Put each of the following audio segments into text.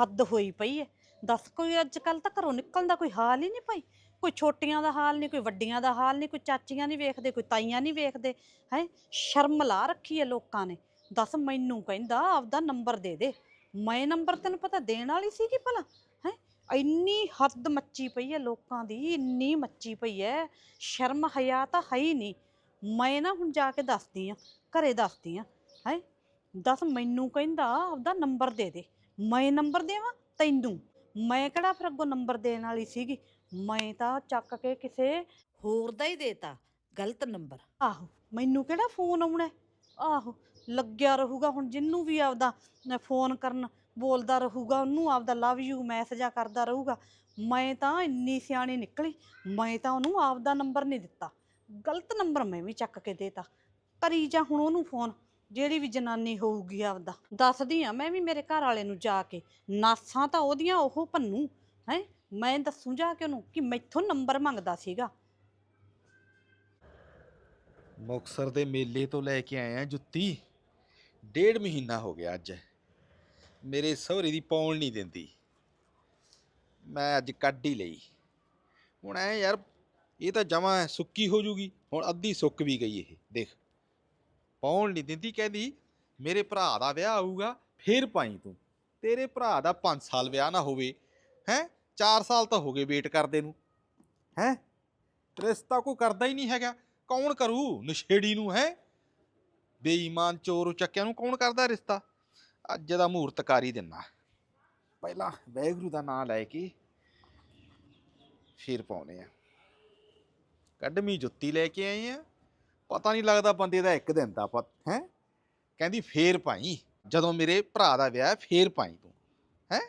ਹੱਦ ਹੋਈ ਪਈ ਹੈ ਦੱਸ ਕੋਈ ਅੱਜ ਕੱਲ ਤਾਂ ਘਰੋਂ ਨਿਕਲਣ ਦਾ ਕੋਈ ਹਾਲ ਹੀ ਨਹੀਂ ਭਾਈ। ਕੋਈ ਛੋਟੀਆਂ ਦਾ ਹਾਲ ਨਹੀਂ, ਕੋਈ ਵੱਡੀਆਂ ਦਾ ਹਾਲ ਨਹੀਂ, ਕੋਈ ਚਾਚੀਆਂ ਨਹੀਂ ਵੇਖਦੇ, ਕੋਈ ਤਾਈਆਂ ਨਹੀਂ ਵੇਖਦੇ। ਹੈ, ਸ਼ਰਮ ਲਾ ਰੱਖੀ ਹੈ ਲੋਕਾਂ ਨੇ। ਦੱਸ ਮੈਨੂੰ ਕਹਿੰਦਾ ਆਪਦਾ ਨੰਬਰ ਦੇ ਦੇ। ਮੈਂ ਨੰਬਰ ਤੈਨੂੰ ਪਤਾ ਦੇਣ ਵਾਲੀ ਸੀਗੀ ਭਲਾ। ਹੈ, ਇੰਨੀ ਹੱਦ ਮੱਚੀ ਪਈ ਹੈ ਲੋਕਾਂ ਦੀ, ਇੰਨੀ ਮੱਚੀ ਪਈ ਹੈ ਸ਼ਰਮ ਹਯਾ ਤਾਂ ਹੈ ਹੀ ਨਹੀਂ। ਮੈਂ ਨਾ ਹੁਣ ਜਾ ਕੇ ਦੱਸਦੀ ਆ, ਘਰੇ ਦੱਸਦੀ ਆ। ਹੈ, ਦੱਸ ਮੈਨੂੰ ਕਹਿੰਦਾ ਆਪਦਾ ਨੰਬਰ ਦੇ ਦੇ। ਮੈਂ ਨੰਬਰ ਦੇਵਾਂ? ਤੈਨੂੰ। ਮੈਂ ਕਿਹੜਾ ਫਿਰ ਅੱਗੋਂ ਨੰਬਰ ਦੇਣ ਵਾਲੀ ਸੀਗੀ? ਮੈਂ ਤਾਂ ਚੱਕ ਕੇ ਕਿਸੇ ਹੋਰ ਦਾ ਹੀ ਦੇਤਾ। ਗਲਤ ਨੰਬਰ। ਆਹੋ, ਮੈਨੂੰ ਕਿਹੜਾ ਫੋਨ ਆਉਣਾ ਹੈ? ਆਹੋ, ਲੱਗਿਆ ਰਹੂਗਾ ਹੁਣ ਜਿੰਨੂੰ ਵੀ ਆਪਦਾ ਫੋਨ ਕਰਨ ਬੋਲਦਾ ਰਹੂਗਾ, ਉਹਨੂੰ ਆਪਦਾ ਲਵ ਯੂ ਮੈਸੇਜਾਂ ਕਰਦਾ ਰਹੂਗਾ। ਮੈਂ ਤਾਂ ਇੰਨੀ ਸਿਆਣੀ ਨਿਕਲੀ, ਮੈਂ ਤਾਂ ਉਹਨੂੰ ਆਪਦਾ ਨੰਬਰ ਨਹੀਂ ਦਿੱਤਾ। ਗਲਤ ਨੰਬਰ ਮੈਂ ਵੀ ਚੱਕ ਕੇ ਦੇਤਾ। ਕਰੀ ਜਾ ਹੁਣ ਉਹਨੂੰ ਫੋਨ। ਜਿਹੜੀ ਵੀ ਜਨਾਨੀ ਹੋਊਗੀ ਆਪਦਾ, ਦੱਸਦੀ ਆ ਮੈਂ ਵੀ ਮੇਰੇ ਘਰ ਵਾਲੇ ਨੂੰ ਜਾ ਕੇ, ਨਾਸਾਂ ਤਾਂ ਉਹਦੀਆਂ ਉਹ ਭੰਨੂ ਹੈ? ਮੈਂ ਦੱਸੂ ਜਾ ਕੇ ਉਹਨੂੰ ਕਿ ਮੈਥੋਂ ਨੰਬਰ ਮੰਗਦਾ ਸੀਗਾ। ਮੁਕਸਰ ਦੇ ਮੇਲੇ ਤੋਂ ਲੈ ਕੇ ਆਇਆ ਜੁੱਤੀ। ਡੇਢ ਮਹੀਨਾ ਹੋ ਗਿਆ ਅੱਜ। ਮੇਰੇ ਸਹੁਰੇ ਦੀ ਪੌਣ ਨਹੀਂ ਦਿੰਦੀ। ਮੈਂ ਅੱਜ ਕੱਢ ਹੀ ਲਈ। ਹੁਣ ਐ ਯਾਰ, ਇਹ ਤਾਂ ਜਮਾ ਸੁੱਕੀ ਹੋ ਜੂਗੀ, ਹੁਣ ਅੱਧੀ ਸੁੱਕ ਵੀ ਗਈ ਇਹ, ਦੇਖ। ਪਾਉਣ ਨਹੀਂ ਦਿੰਦੀ, ਕਹਿੰਦੀ, ਮੇਰੇ ਭਰਾ ਦਾ ਵਿਆਹ ਆਊਗਾ, ਫੇਰ ਪਾਈ ਤੂੰ। ਤੇਰੇ ਭਰਾ ਦਾ 5 ਸਾਲ ਵਿਆਹ ਨਾ ਹੋਵੇ, ਹੈ? 4 ਸਾਲ ਤਾਂ ਹੋ ਗਏ ਵੇਟ ਕਰਦੇ ਨੂੰ, ਹੈ? ਰਿਸ਼ਤਾ ਕੋਈ ਕਰਦਾ ਹੀ ਨਹੀਂ ਹੈਗਾ। ਕੌਣ ਕਰੂ? ਨਸ਼ੇੜੀ ਨੂੰ, ਹੈ? ਬੇਈਮਾਨ ਚੋਰ ਚੱਕਿਆਂ ਨੂੰ ਕੌਣ ਕਰਦਾ ਰਿਸ਼ਤਾ? ਅੱਜ ਦਾ ਮੂਰਤਕਾਰੀ ਕਰ ਦਿੰਨਾ। ਪਹਿਲਾਂ ਵੈਗਰੂ ਦਾ ਨਾਮ ਲੈ ਕੇ ਫਿਰ ਪਾਉਨੇ ਆ। ਕੱਢਮੀ ਜੁੱਤੀ ਲੈ ਕੇ ਆਏ ਆ। ਪਤਾ ਨਹੀਂ ਲੱਗਦਾ ਬੰਦੇ ਦਾ ਇੱਕ ਦਿਨ ਦਾ ਪਤ ਹੈ? ਕਹਿੰਦੀ ਫੇਰ ਭਾਈ ਜਦੋਂ ਮੇਰੇ ਭਰਾ ਦਾ ਵਿਆਹ ਹੈ, ਫੇਰ ਪਾਈ ਤੂੰ ਹੈ?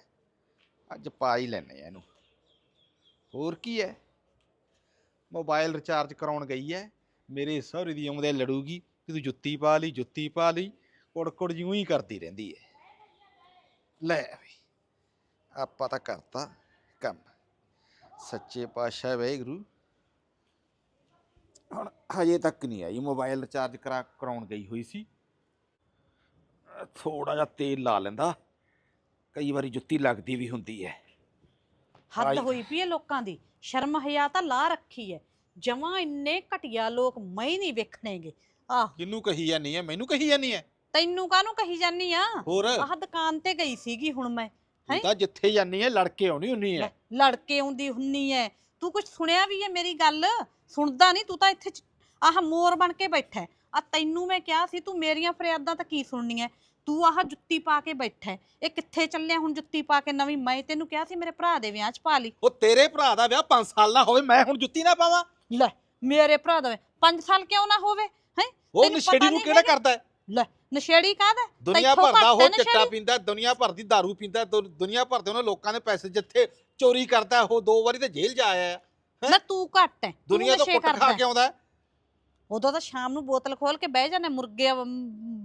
ਅੱਜ ਪਾ ਹੀ ਲੈਨੇ ਆ ਇਹਨੂੰ। ਹੋਰ ਕੀ ਹੈ ਮੋਬਾਈਲ ਰਿਚਾਰਜ ਕਰਾਉਣ ਗਈ ਹੈ ਮੇਰੇ ਸਹੁਰੇ ਦੀ ਆਉਂਦੇ ਲੜੂਗੀ ਕਿ ਤੂੰ ਜੁੱਤੀ ਪਾ ਲਈ ਜੁੱਤੀ ਪਾ ਲਈ ਕੁੜਕੁੜ ਜਿਉਂ ਹੀ ਕਰਦੀ ਰਹਿੰਦੀ ਹੈ ਲੈ ਵੀ ਆਪਾਂ ਤਾਂ ਕਰਤਾ ਕੰਮ। ਸੱਚੇ ਪਾਤਸ਼ਾਹ ਵਾਹਿਗੁਰੂ। ਹੁਣ ਹਜੇ ਤੱਕ ਨਹੀਂ ਆਈ। ਮੋਬਾਈਲ ਰਿਚਾਰਜ ਕਰਾ ਕਰਾਉਣ ਗਈ ਹੋਈ ਸੀ। ਥੋੜਾ ਜਿਹਾ ਤੇਲ ਲਾ ਲੈਂਦਾ। ਕਈ ਵਾਰੀ ਜੁੱਤੀ ਲੱਗਦੀ ਵੀ ਹੁੰਦੀ ਹੈ। ਹੱਦ ਆਈ- ਹੋਈ ਪਈ ਹੈ ਲੋਕਾਂ ਦੀ। ਸ਼ਰਮ ਹਯਾ ਤਾਂ ਲਾ ਰੱਖੀ ਹੈ। ਜਮਾਂ ਇੰਨੇ ਘਟਿਆ ਲੋਕ ਮੈਂ ਹੀ ਨਹੀਂ ਵੇਖਣੇਗੇ। ਆਹ। ਕਿਹਨੂੰ ਕਹੀ ਜਾਨੀ ਹੈ? ਮੈਨੂੰ ਕਹੀ ਜਾਨੀ ਹੈ? ਤੈਨੂੰ ਕਾਹਨੂੰ ਕਹੀ ਜਾਨੀ ਆ? ਹੋਰ। ਆਹ ਦੁਕਾਨ ਤੇ ਗਈ ਸੀਗੀ ਹੁਣ ਮੈਂ। ਤੂੰ ਹੈਂ? ਤਾਂ ਜਿੱਥੇ ਜਾਨੀ ਹੈ ਲੜ ਕੇ ਆਉਣੀ ਹੁੰਨੀ ਹੈ। ਲੈ, ਲੜ ਕੇ ਆਉਂਦੀ ਹੁੰਨੀ ਐ ਤੂੰ ਕੁਝ ਸੁਣਿਆ ਵੀ ਐ ਮੇਰੀ ਗੱਲ? ਸੁਣਦਾ ਨਹੀਂ ਤੂੰ ਤਾਂ ਇੱਥੇ ਚ- ਆਹ ਮੋਰ ਬਣ ਕੇ ਬੈਠਾ ਆ ਤੈਨੂੰ ਮੈਂ ਕਿਹਾ ਸੀ ਤੂੰ ਮੇਰੀਆਂ ਫਰਿਆਦਾਂ ਤਾਂ ਕੀ ਸੁਣਨੀਆਂ ਤੂੰ ਆਹ ਜੁੱਤੀ ਪਾ ਕੇ ਬੈਠਾ ਹੈ। ਇਹ ਕਿੱਥੇ ਚੱਲਿਆ ਹੁਣ ਜੁੱਤੀ ਪਾ ਕੇ? ਨਵੀਂ ਮੈਂ ਤੈਨੂੰ ਕਿਹਾ ਸੀ ਮੇਰੇ ਭਰਾ ਦੇ ਵਿਆਹ 'ਚ ਪਾ ਲਈ। ਉਹ ਤੇਰੇ ਭਰਾ ਦਾ ਵਿਆਹ 5 ਸਾਲ ਨਾ ਹੋਵੇ ਮੈਂ ਹੁਣ ਜੁੱਤੀ ਨਾ ਪਾਵਾਂ। ਲੈ ਮੇਰੇ ਭਰਾ ਦਾ 5 ਸਾਲ ਕਿਉਂ ਨਾ ਹੋਵੇ? ਹੈ? ਉਹ ਨਸ਼ੇੜੀ ਨੂੰ ਕਿਹੜਾ? ਕਰਦਾ ਹੈ? ਲੈ ਨਸ਼ੇੜੀ ਕਾਹਦਾ ਦੁਨੀਆ ਭਰ ਦਾ ਉਹ ਚਿੱਟਾ? ਪੀਂਦਾ ਦੁਨੀਆ ਭਰ ਦੀ दारू ਪੀਂਦਾ ਦੁ- ਦੁਨੀਆ ਭਰ ਦੇ ਉਹਨਾਂ ਲੋਕਾਂ ਦੇ ਪੈਸੇ ਜਿੱਥੇ ਚੋਰੀ ਕਰਦਾ ਉਹ ਦੋ ਵਾਰੀ ਤਾਂ ਜੇਲ੍ਹ 'ਚ ਆਇਆ ਹੈ। ਹੈਂ? ਨਾ ਤੂੰ ਘੱਟ ਹੈ ਦੁਨੀਆ ਤੋਂ ਕਰਦਾ ਖਾ ਹੈ। ਕੇ ਆਉਂਦਾ ਹੈ। ਉਦੋਂ ਤਾਂ ਸ਼ਾਮ ਨੂੰ ਬੋਤਲ ਖੋਲ ਕੇ ਬਹਿ ਜਾਂਦੇ ਮੁਰਗੇ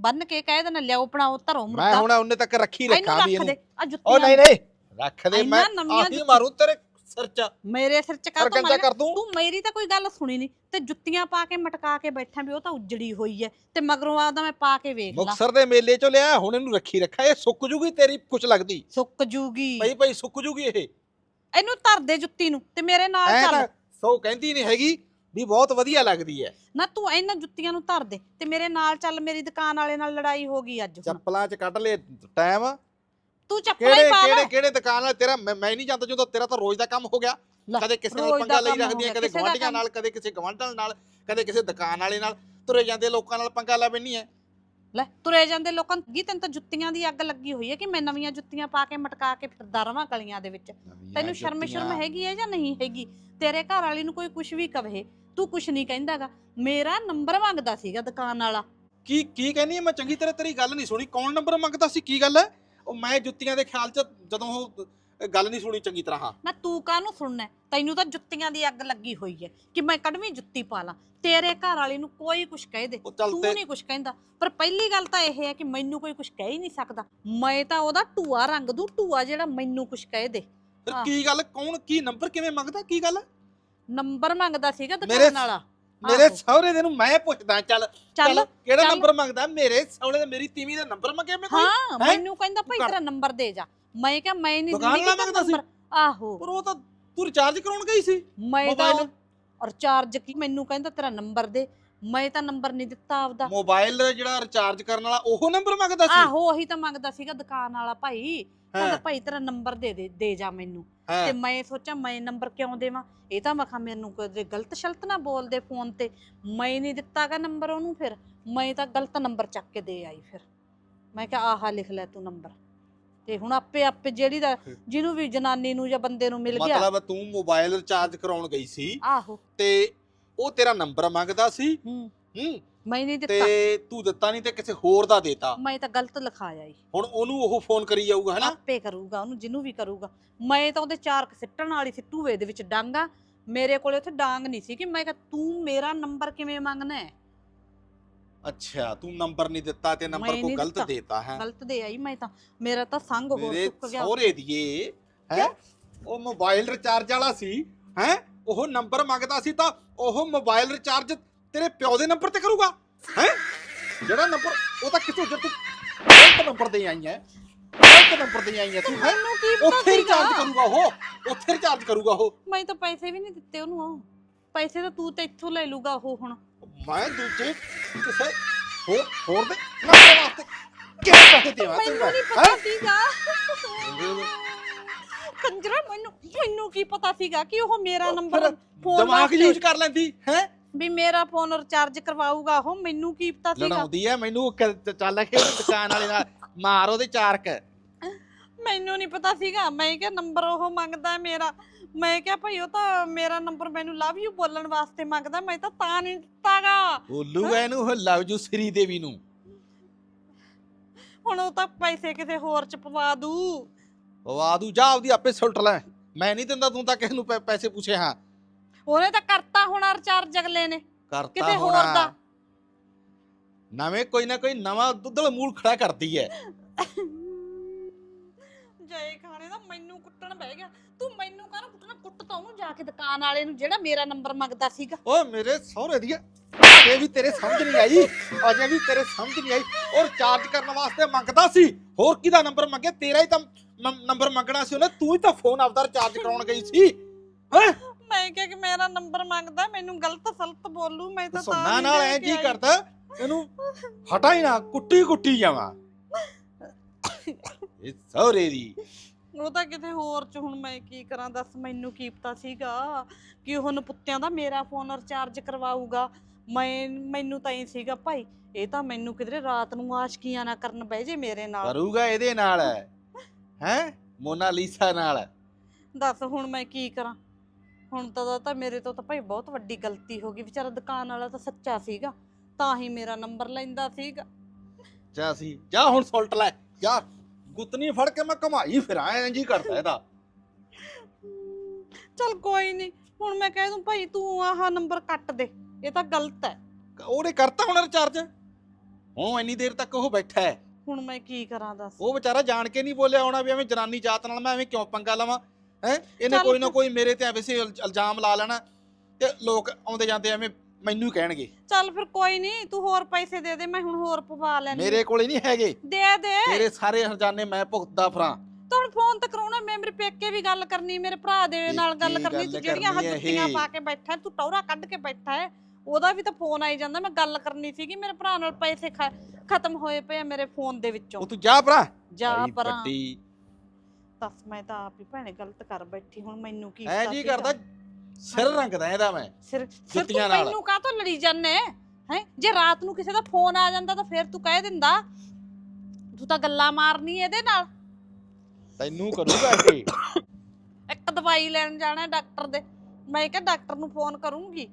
ਬੰਨ ਕੇ ਕਹਿ ਦੇਣਾ ਲਿਆਓ ਬਣਾਓ ਧਰੋ ਮੈਂ ਮੁਰਗਾ। ਹੁਣ ਉਹਨੇ ਤੱਕ ਰੱਖੀ ਇਹਨੂੰ ਰੱਖਾਂ ਵੀ ਰੱਖ ਦੇ ਇਹਨੂੰ ਆ ਉਹ ਜੁੱਤੀਆਂ ਨਹੀਂ ਨਹੀਂ ਰੱਖ ਦੇ ਇੰਨਾ ਮੈਂ ਨਵੀਆਂ ਆਹੀ ਜੁੱਤੀ- ਮਾਰੂ ਤੇਰੇ ਸਿਰ 'ਚ। ਮੇਰੇ ਸਿਰ ਚ ਕਾ ਸਰਕੰਜਾ ਕਰ ਦੂੰ। ਤੂੰ ਮੇਰੀ ਤਾਂ ਕੋਈ ਗੱਲ ਸੁਣੀ ਨਹੀਂ। ਤੇ ਜੁੱਤੀਆਂ ਪਾ ਕੇ ਮਟਕਾ ਕੇ ਬੈਠਾ ਵੀ ਉਹ ਤਾਂ ਉਜੜੀ ਹੋਈ ਐ ਤੇ ਮਗਰੋਂ ਆਦਾ ਮੈਂ ਪਾ ਕੇ ਵੇਖ ਲਾ। ਮੁਕਸਰ ਦੇ ਮੇਲੇ 'ਚੋਂ ਲਿਆ ਹੁਣ ਇਹਨੂੰ ਰੱਖੀ ਰੱਖਾ। ਇਹ ਸੁੱਕ ਜੂਗੀ ਤੇਰੀ ਕੁਛ ਲੱਗਦੀ। ਸੁੱਕ ਜੂਗੀ। ਪਈ ਪਈ ਸੁੱਕ ਜੂਗੀ ਇਹ। ਇਹਨੂੰ ਧਰ ਦੇ ਜੁੱਤੀ ਨੂੰ ਤੇ ਮੇਰੇ ਨਾਲ ਐ ਚੱਲ। ਤਾਂ ਸੋ ਕਹਿੰਦੀ ਨਹੀਂ ਹੈਗੀ ਵੀ ਬਹੁਤ ਵਧੀਆ ਲੱਗਦੀ ਹੈ ਨਾ ਤੂੰ ਇਹਨਾਂ ਜੁੱਤੀਆਂ ਨੂੰ ਧਰ ਦੇ ਤੇ ਮੇਰੇ ਨਾਲ ਚੱਲ ਮੇਰੀ ਦੁਕਾਨ ਵਾਲੇ ਨਾਲ ਲੜਾਈ ਹੋ ਗਈ ਅੱਜ ਹੁਣ। ਚੱਪਲਾਂ 'ਚ ਕੱਢ ਲੈ ਟਾਈਮ। ਤੂੰ ਚੱਪਲਾਂ ਕਿਹੜੇ ਹੀ ਪਾ ਲੈ। ਕਿਹੜੇ ਕਿਹੜੇ ਦੁਕਾਨ ਨਾਲ ਤੇਰਾ ਮੈਂ ਮੈਂ ਨਹੀਂ ਜਾਂਦਾ ਜਦੋਂ ਤੇਰਾ ਤਾਂ ਰੋਜ਼ ਦਾ ਕੰਮ ਹੋ ਗਿਆ। ਲੈ, ਕਦੇ ਕਿਸੇ ਨਾਲ ਰੋਜ਼ ਦਾ ਪੰਗਾ ਲਈ ਕੰਮ ਹੋ ਰੱਖਦੀ ਗਿਆ, ਕਦੇ ਕਿਸੇ ਦਾ ਗਵਾਂਢੀਆਂ ਕੰਮ। ਨਾਲ ਕਦੇ ਕਿਸੇ ਗਵਾਂਢਣ ਨਾਲ ਕਦੇ ਕਿਸੇ ਦੁਕਾਨ ਵਾਲੇ ਨਾਲ। ਤੁਰੇ ਜਾਂਦੇ ਲੋਕਾਂ ਨਾਲ ਪੰਗਾ ਲੈ ਬੈਣੀ ਹੈ ਲੈ ਤੁਰੇ ਜਾਂਦੇ ਲੋਕਾਂ ਨੂੰ ਕੀ ਤੈਨੂੰ ਤਾਂ ਜੁੱਤੀਆਂ ਦੀ ਅੱਗ ਲੱਗੀ ਹੋਈ ਹੈ ਕਿ ਮੈਂ ਨਵੀਆਂ ਜੁੱਤੀਆਂ ਪਾ ਕੇ ਮਟਕਾ ਕੇ ਫਿਰਦਾ ਰਵਾਂ ਗਲੀਆਂ ਦੇ ਵਿੱਚ? ਤੈਨੂੰ ਸ਼ਰਮ ਸ਼ਰਮ ਹੈਗੀ ਹੈ ਜਾਂ ਨਹੀਂ ਹੈਗੀ? ਤੇਰੇ ਘਰ ਵਾਲੀ ਨੂੰ ਕੋਈ ਕੁਝ ਵੀ ਕਵੇ ਤੂੰ ਕੁਝ ਨਹੀਂ ਕਹਿੰਦਾਗਾ। ਮੇਰਾ ਨੰਬਰ ਮੰਗਦਾ ਸੀਗਾ ਦੁਕਾਨ ਵਾਲਾ। ਕੀ ਕੀ ਕਹਿੰਨੀ ਹੈ? ਮੈਂ ਚੰਗੀ ਤਰ੍ਹਾਂ ਤੇਰੀ ਗੱਲ ਨਹੀਂ ਸੁਣੀ। ਕੌਣ ਨੰਬਰ ਮੰਗਦਾ ਸੀ? ਕੀ ਗੱਲ ਹੈ? ਉਹ ਮੈਂ ਜੁੱਤੀਆਂ ਦੇ ਖਿਆਲ 'ਚ ਜਦੋਂ ਉਹ ਗੱਲ ਨਹੀਂ ਸੁਣੀ ਚੰਗੀ ਤਰ੍ਹਾਂ ਹਾਂ। ਨਾ ਤੂੰ ਕਾਹਨੂੰ ਸੁਣਨਾ ਹੈ? ਤੈਨੂੰ ਤਾਂ ਜੁੱਤੀਆਂ ਦੀ ਅੱਗ ਲੱਗੀ ਹੋਈ ਹੈ ਕਿ ਮੈਂ ਕੜਵੀਂ ਜੁੱਤੀ ਪਾ ਲਾਂ। ਤੇਰੇ ਘਰ ਵਾਲੀ ਨੂੰ ਕੋਈ ਕੁਝ ਕਹਿ ਦੇ। ਉਹ ਚੱਲ ਤੂੰ ਤੇ ਨਹੀਂ ਕੁਝ ਕਹਿੰਦਾ। ਪਰ ਪਹਿਲੀ ਗੱਲ ਤਾਂ ਇਹ ਹੈ ਕਿ ਮੈਨੂੰ ਕੋਈ ਕੁਝ ਕਹਿ ਹੀ ਨਹੀਂ ਸਕਦਾ। ਮੈਂ ਤਾਂ ਉਹਦਾ ਟੂਆ ਰੰਗ ਦੂੰ ਟੂਆ ਜਿਹੜਾ ਮੈਨੂੰ ਕੁਝ ਕਹਿ ਦੇ। ਫਿਰ ਹਾਂ। ਕੀ ਗੱਲ? ਕੌਣ ਕੀ ਨੰਬਰ ਕਿਵੇਂ ਮੰਗਦਾ? ਕੀ ਗੱਲ? ਨੰਬਰ ਮੰਗਦਾ ਸੀਗਾ ਮੇਰੇ ਦੁਕਾਨ ਵਾਲਾ। ਮੇਰੇ ਆਹੋ। ਸਹੁਰੇ ਦੇ ਨੂੰ ਮੈਂ ਪੁੱਛਦਾ ਚੱਲ ਚੱਲ ਚੱਲ ਕਿਹੜਾ ਚੱਲ। ਨੰਬਰ ਮੰਗਦਾ? ਮੇਰੇ ਸਹੁਰੇ ਦੇ ਮੇਰੀ ਤੀਵੀਂ ਦਾ ਨੰਬਰ ਮੰਗੇ ਮੇਰੇ ਕੋਲ? ਹਾਂ ਹੈਂ? ਮੈਨੂੰ ਕਹਿੰਦਾ ਭਾਈ ਕਰ- ਤੇਰਾ ਨੰਬਰ ਦੇ ਜਾ। ਮੈਂ ਕਿਹਾ ਮੈਂ ਨਹੀਂ ਦੁਕਾਨ ਕਿ ਮੰਗਦਾ ਸੀ? ਆਹੋ। ਪਰ ਉਹ ਤਾਂ ਤੂੰ ਰਿਚਾਰਜ ਕਰਾਉਣ ਗਈ ਸੀ ਮੈਂ ਤਾਂ ਔਰ ਚਾਰਜ ਕੀ? ਮੈਨੂੰ ਕਹਿੰਦਾ ਤੇਰਾ ਨੰਬਰ ਦੇ। ਮੈਂ ਤਾਂ ਨੰਬਰ ਨਹੀਂ ਦਿੱਤਾ ਆਪਦਾ। ਮੋਬਾਈਲ ਜਿਹੜਾ ਰਿਚਾਰਜ ਕਰਨ ਵਾਲਾ ਉਹ ਨੰਬਰ ਮੰਗਦਾ ਸੀ? ਆਹੋ ਉਹੀ ਤਾਂ ਮੰਗਦਾ ਸੀਗਾ ਦੁਕਾਨ ਵਾਲਾ ਭਾਈ। ਕਹਿੰਦਾ ਭਾਈ ਤੇਰਾ ਨੰਬਰ ਦੇ ਦੇ ਦੇ ਜਾ ਮੈਨੂੰ। ਤੇ ਮੈਂ ਸੋਚਿਆ ਮੈਂ ਨੰਬਰ ਕਿਉਂ ਦੇਵਾਂ? ਇਹ ਤਾਂ ਮੈਂ ਕਿਹਾ ਮੈਨੂੰ ਕਦੇ ਗਲਤ ਸ਼ਲਤ ਨਾ ਬੋਲਦੇ ਫੋਨ ਤੇ। ਮੈਂ ਨਹੀਂ ਦਿੱਤਾਗਾ ਨੰਬਰ ਉਹਨੂੰ ਫਿਰ। ਮੈਂ ਤਾਂ ਗਲਤ ਨੰਬਰ ਚੱਕ ਕੇ ਦੇ ਆਈ ਫਿਰ। ਮੈਂ ਕਿਹਾ ਆਹਾ ਲਿਖ ਲੈ ਤੂੰ ਨੰਬਰ। ਤੇ ਹੁਣ ਆਪੇ ਆਪੇ ਜਿਹੜੀ ਦਾ ਜਿਹਨੂੰ ਵੀ ਜਨਾਨੀ ਨੂੰ ਜਾਂ ਬੰਦੇ ਨੂੰ ਮਿਲ ਗਿਆ। ਮਤਲਬ ਤੂੰ ਮੋਬਾਈਲ ਰਿਚਾਰਜ ਕਰਾਉਣ ਗਈ ਸੀ। ਆਹੋ। ਤੇ ਉਹ ਤੇਰਾ ਨੰਬਰ ਮੰਗਦਾ ਸੀ। ਹੂੰ। ਹੂੰ। ਮੈਂ ਨਹੀਂ ਦਿੱਤਾ। ਤੇ ਤੂੰ ਦਿੱਤਾ ਨਹੀਂ ਤੇ ਕਿਸੇ ਹੋਰ ਦਾ ਦੇਤਾ। ਮੈਂ ਤਾਂ ਗਲਤ ਲਿਖਾਇਆ ਈ। ਹੁਣ ਉਹਨੂੰ ਉਹ ਫੋਨ ਕਰੀ ਜਾਊਗਾ ਹਨਾ? ਆਪੇ ਕਰੂਗਾ ਉਹਨੂੰ ਜਿਹਨੂੰ ਵੀ ਕਰੂਗਾ। ਮੈਂ ਤਾਂ ਉਹਦੇ ਚਾਰ ਸਿੱਟਣ ਵਾਲੀ ਸੀ ਟੂਵੇ ਦੇ ਵਿੱਚ ਡਾਂਗਾ। ਮੇਰੇ ਕੋਲੇ ਉੱਥੇ ਡਾਂਗ ਨਹੀਂ ਸੀ ਕਿ ਮੈਂ ਕਿਹਾ ਤੂੰ ਮੇਰਾ ਨੰਬਰ ਕਿਵੇਂ ਮੰਗਣਾ ਹੈ? ਅੱਛਾ ਤੂੰ ਨੰਬਰ ਨਹੀਂ ਦਿੱਤਾ ਤੇ ਨੰਬਰ ਮੈਂ ਕੋ ਨਹੀਂ ਗਲਤ ਦਿੱਤਾ। ਦੇਤਾ ਹੈ? ਗਲਤ ਦੇ ਆਈ ਮੈਂ ਤਾਂ। ਮੇਰਾ ਤਾਂ ਸੰਗ ਹੋਰ ਮੇਰੇ ਸੁੱਕ ਗਿਆ। ਸਹੁਰੇ ਦੀਏ ਹੈ? ਉਹ ਮੋਬਾਈਲ ਰਿਚਾਰਜ ਵਾਲਾ ਸੀ ਹੈ? ਉਹ ਨੰਬਰ ਮੰਗਦਾ ਸੀ ਤਾਂ ਉਹ ਮੋਬਾਈਲ ਰਿਚਾਰਜ ਤੇਰੇ ਪਿਓ ਦੇ ਨੰਬਰ ਤੇ ਕਰੂਗਾ ਹੈ? ਜਿਹੜਾ ਨੰਬਰ ਉਹ ਤਾਂ ਕਿਥੋਂ ਜੇ ਤੂੰ ਗਲਤ ਨੰਬਰ ਦੇ ਆਈ ਹੈ ਗਲਤ ਨੰਬਰ ਦੇ ਆਈ ਹੈ ਤੂੰ ਹੈ? ਮੈਨੂੰ ਕੀ ਪਤਾ ਉੱਥੇ ਰਿਚਾਰਜ ਕਰੂਗਾ ਉਹ ਉੱਥੇ ਰਿਚਾਰਜ ਕਰੂਗਾ ਉਹ। ਮੈਂ ਤਾਂ ਪੈਸੇ ਵੀ ਨਹੀਂ ਦਿੱਤੇ ਉਹਨੂੰ। ਉਹ। ਪੈਸੇ ਤਾਂ ਤੂੰ ਤੇ ਇੱਥੋਂ ਲੈ ਲੂਗਾ ਉਹ ਹੁਣ। ਮੈਂ ਦੂਜੇ ਕਿਸੇ ਹੋਰ ਹੋਰ ਦੇ ਨੰਬਰ ਵਾਸਤੇ ਕਿਹੜੇ ਪੈਸੇ ਦੇਵਾਂ ਮੈਨੂੰ ਤੈਨੂੰ ਨਹੀਂ ਹੈਂ? ਪਤਾ ਸੀਗਾ। ਕੰਜਰਾ ਮੈਨੂੰ ਮੈਨੂੰ ਕੀ ਪਤਾ ਸੀਗਾ ਕਿ ਉਹ ਮੇਰਾ ਨੰਬਰ ਫੋਨ ਦਿਮਾਗ ਯੂਜ਼ ਕਰ ਲੈਂਦੀ ਹੈ? ਵੀ ਮੇਰਾ ਫੋਨ ਰਿਚਾਰਜ ਕਰਵਾਊਗਾ ਉਹ ਮੈਨੂੰ ਕੀ ਪਤਾ ਸੀਗਾ। ਲੜਾਉਂਦੀ ਐ ਮੈਨੂੰ ਕ- ਚੱਲ ਕੇ ਦੁਕਾਨ ਵਾਲੇ ਨਾਲ ਮਾਰ ਉਹਦੇ ਚਾਰਕ। ਮੈਨੂੰ ਨਹੀਂ ਪਤਾ ਸੀਗਾ। ਮੈਂ ਕਿਹਾ ਨੰਬਰ ਉਹ ਮੰਗਦਾ ਹੈ ਮੇਰਾ। ਮੈਂ ਕਿਹਾ ਭਾਈ ਉਹ ਤਾਂ ਮੇਰਾ ਨੰਬਰ ਮੈਨੂੰ ਲਵ ਯੂ ਬੋਲਣ ਵਾਸਤੇ ਮੰਗਦਾ। ਮੈਂ ਤਾਂ ਤਾਂ ਨਹੀਂ ਦਿੱਤਾਗਾ। ਬੋਲੂਗਾ ਇਹਨੂੰ ਉਹ ਲਵ ਜੂ ਸ੍ਰੀ ਦੇਵੀ ਨੂੰ। ਹੁਣ ਉਹ ਤਾਂ ਪੈਸੇ ਕਿਸੇ ਹੋਰ ਚ ਪਵਾ ਦੂ। ਵਾਦੂ ਜਾ ਆਪਦੀ ਆਪੇ ਸੁਲਟ ਲੈ। ਮੈਂ ਨਹੀਂ ਦਿੰਦਾ ਤੂੰ ਤਾਂ ਕਿਸੇ ਨੂੰ ਪੈ- ਪੈਸੇ ਪੁੱਛੇ ਹਾਂ। ਉਹਨੇ ਤਾਂ ਕਰਤਾ ਹੋਣਾ ਰਿਚਾਰਜ ਅਗਲੇ ਨੇ। ਕਰਤਾ ਕਿਤੇ ਹੋਰ ਹੋਣਾ। ਦਾ। ਨਵੇਂ ਕੋਈ ਨਾ ਕੋਈ ਨਵਾਂ ਦੁੱਧਲ ਮੂਲ ਖੜਾ ਕਰਦੀ ਐ ਜੈ ਖਾਣੇ ਦਾ ਮੈਨੂੰ ਕੁੱਟਣ ਬਹਿ ਗਿਆ। ਤੂੰ ਮੈਨੂੰ ਕਾਹਨੂੰ ਕੁੱਟਣਾ? ਕੁੱਟ ਤਾਂ ਉਹਨੂੰ ਜਾ ਕੇ ਦੁਕਾਨ ਵਾਲੇ ਨੂੰ ਜਿਹੜਾ ਮੇਰਾ ਨੰਬਰ ਮੰਗਦਾ ਸੀਗਾ। ਓ ਮੇਰੇ ਸਹੁਰੇ ਦੀ ਅਜੇ ਵੀ ਤੇਰੇ ਸਮਝ ਨਹੀਂ ਆਈ। ਅਜੇ ਵੀ ਤੇਰੇ ਸਮਝ ਨਹੀਂ ਆਈ। ਔਰ ਚਾਰਜ ਕਰਨ ਵਾਸਤੇ ਮੰਗਦਾ ਸੀ। ਹੋਰ ਕਿਹਦਾ ਨੰਬਰ ਮੰਗੇ ਤੇਰਾ ਹੀ ਤਾਂ ਨੰਬਰ ਮੰਗਣਾ ਸੀ ਉਹਨੇ। ਤੂੰ ਹੀ ਤਾਂ ਫੋਨ ਆਪਦਾ ਰਿਚਾਰਜ ਕਰਾਉਣ ਗਈ ਸੀ। ਹੈ? ਮੈਂ ਕਿਹਾ ਕਿ ਮੇਰਾ ਨੰਬਰ ਮੰਗਦਾ ਮੈਨੂੰ ਗਲਤ ਸਲਤ ਬੋਲੂ ਮੈਂ ਤਾਂ ਤਾਂ ਨੀ ਨਾਲ ਐ ਕੇ ਜੀ। ਕਰਦਾ? ਇਹਨੂੰ ਹਟਾ ਹੀ ਨਾ ਕੁੱਟੀ ਕੁੱਟੀ ਜਾਵਾਂ। ਇਹ ਸਹੁਰੇ ਦੀ। ਉਹ ਤਾਂ ਕਿਤੇ ਹੋਰ ਚ ਹੁਣ ਮੈਂ ਕੀ ਕਰਾਂ ਦੱਸ ਮੈਨੂੰ ਕੀ ਪਤਾ ਸੀਗਾ ਕਿ ਉਹ ਨਪੁੱਤਿਆਂ ਦਾ ਮੇਰਾ ਫੋਨ ਰਿਚਾਰਜ ਕਰਵਾਊਗਾ। ਮੈਂ ਮੈਨੂੰ ਤਾਂ ਇਹ ਸੀਗਾ ਭਾਈ ਇਹ ਤਾਂ ਮੈਨੂੰ ਕਿਧਰੇ ਰਾਤ ਨੂੰ ਆਸ਼ਕੀਆਂ ਨਾ ਕਰਨ ਬਹਿ ਜੇ ਮੇਰੇ ਨਾਲ। ਕਰੂਗਾ ਇਹਦੇ ਨਾਲ ਹੈ? ਮੋਨਾਲੀਸਾ ਨਾਲ। ਦੱਸ ਹੁਣ ਮੈਂ ਕੀ ਕਰਾਂ? ਹੁਣ ਤਾਂ ਤਾਂ ਮੇਰੇ ਤੋਂ ਤਾਂ ਭਾਈ ਬਹੁਤ ਵੱਡੀ ਗਲਤੀ ਹੋ ਗਈ। ਵਿਚਾਰਾ ਦੁਕਾਨ ਵਾਲਾ ਤਾਂ ਸੱਚਾ ਸੀਗਾ ਤਾਂ ਹੀ ਮੇਰਾ ਨੰਬਰ ਲੈਂਦਾ ਸੀਗਾ। ਜਾ ਸੀ ਜਾ ਹੁਣ ਸੁਲਟ ਲੈ ਜਾ। ਗੁੱਤਨੀ ਫੜ ਕੇ ਮੈਂ ਕਮਾਈ ਫਿਰਾਂ ਐਂ ਜੀ ਕਰਦਾ ਇਹਦਾ। ਚਲ ਕੋਈ ਨਹੀਂ ਹੁਣ ਮੈਂ ਕਹਿ ਦੂੰ ਭਾਈ ਤੂੰ ਆਹ ਨੰਬਰ ਕੱਟ ਦੇ ਇਹ ਤਾਂ ਗਲਤ ਹੈ ਉਹਨੇ ਕਰਤਾ ਹੁਣ ਰਿਚਾਰਜ ਹੁਣ ਇੰਨੀ ਦੇਰ ਤੱਕ ਉਹ ਬੈਠਾ ਹੈ। ਹੁਣ ਮੈਂ ਕੀ ਕਰਾਂ ਦੱਸ। ਉਹ ਵਿਚਾਰਾ ਜਾਣ ਕੇ ਨਹੀਂ ਬੋਲਿਆ ਹੋਣਾ ਵੀ ਐਵੇਂ ਜਨਾਨੀ ਜਾਤ ਨਾਲ ਮੈਂ ਐਵੇਂ ਕਿਉਂ ਪੰਗਾ ਲਵਾਂ? ਹੈ? ਇਹਨੇ ਕੋਈ ਨਾ। ਕੋਈ ਮੇਰੇ ਤੇ ਐਵੇਂ ਸੇ ਇਲਜ਼ਾਮ ਲਾ ਲੈਣਾ। ਤੇ ਲੋਕ ਆਉਂਦੇ ਜਾਂਦੇ ਐਵੇਂ ਮੈਨੂੰ ਹੀ ਕਹਿਣਗੇ। ਚੱਲ ਫਿਰ ਕੋਈ ਨਹੀਂ ਤੂੰ ਹੋਰ ਪੈਸੇ ਦੇ ਦੇ ਮੈਂ ਹੁਣ ਹੋਰ ਪਵਾ ਲੈਣੀ ਮੇਰੇ ਕੋਲੇ ਨਹੀਂ ਹੈਗੇ। ਦੇ ਦੇ। ਤੇਰੇ ਸਾਰੇ ਹਰਜਾਨੇ ਮੈਂ ਭੁਗਤਦਾ ਫਰਾਂ। ਤੂੰ ਹੁਣ ਫੋਨ ਤੇ ਕਰਾਉਣਾ ਮੈਂ ਮੇਰੇ ਪੇਕੇ ਵੀ ਗੱਲ ਕਰਨੀ ਮੇਰੇ ਭਰਾ ਦੇ ਨਾਲ ਗੱਲ ਕਰਨੀ ਗੱਲ ਤੂੰ ਜਿਹੜੀਆਂ ਕਰਨੀ ਹੈ ਹੱਥੀਆਂ ਇਹ। ਪਾ ਕੇ ਬੈਠਾ ਤੂੰ ਟੌਰਾ ਕੱਢ ਕੇ ਬੈਠਾ ਹੈ ਉਹਦਾ ਵੀ ਤਾਂ ਫੋਨ ਆਈ ਜਾਂਦਾ ਮੈਂ ਗੱਲ ਕਰਨੀ ਸੀਗੀ ਮੇਰੇ ਭਰਾ ਨਾਲ ਪੈਸੇ ਖ- ਖਤਮ ਹੋਏ ਪਏ ਆ ਮੇਰੇ ਫੋਨ ਦੇ ਵਿੱਚੋਂ। ਉਹ ਤੂੰ ਜਾ ਭਰਾ। ਜਾ ਆਈ ਪਰਾਂ ਵੱਡੀ। ਦੱਸ ਮੈਂ ਤਾਂ ਆਪ ਹੀ ਭੈਣੇ ਗਲਤ ਕਰ ਬੈਠੀ ਹੁਣ ਮੈਨੂੰ ਕੀ ਐ ਪਤਾ ਜੀ ਸੀਗਾ। ਕਰਦਾ ਸਿਰ ਰੰਗਦਾ ਇਹਦਾ ਮੈਂ ਸਿਰ ਫਿਰ ਤੂੰ ਜੁੱਤੀਆਂ ਨਾਲ। ਮੈਨੂੰ ਕਾਹ ਤੋਂ ਲੜੀ ਜਾਂਦੇ ਹੈ? ਜੇ ਰਾਤ ਨੂੰ ਕਿਸੇ ਦਾ ਫੋਨ ਆ ਜਾਂਦਾ ਤਾਂ ਫਿਰ ਤੂੰ ਕਹਿ ਦਿੰਦਾ ਤੂੰ ਤਾਂ ਗੱਲਾਂ ਮਾਰਨੀ ਇਹਦੇ ਨਾਲ। ਤੈਨੂੰ ਕਰੂਗਾ ਇਹ। ਇੱਕ ਦਵਾਈ ਲੈਣ ਜਾਣਾ ਹੈ ਡਾਕਟਰ ਦੇ। ਮੈਂ ਕਿਹਾ ਡਾਕਟਰ ਨੂੰ ਫੋਨ ਕਰੂੰਗੀ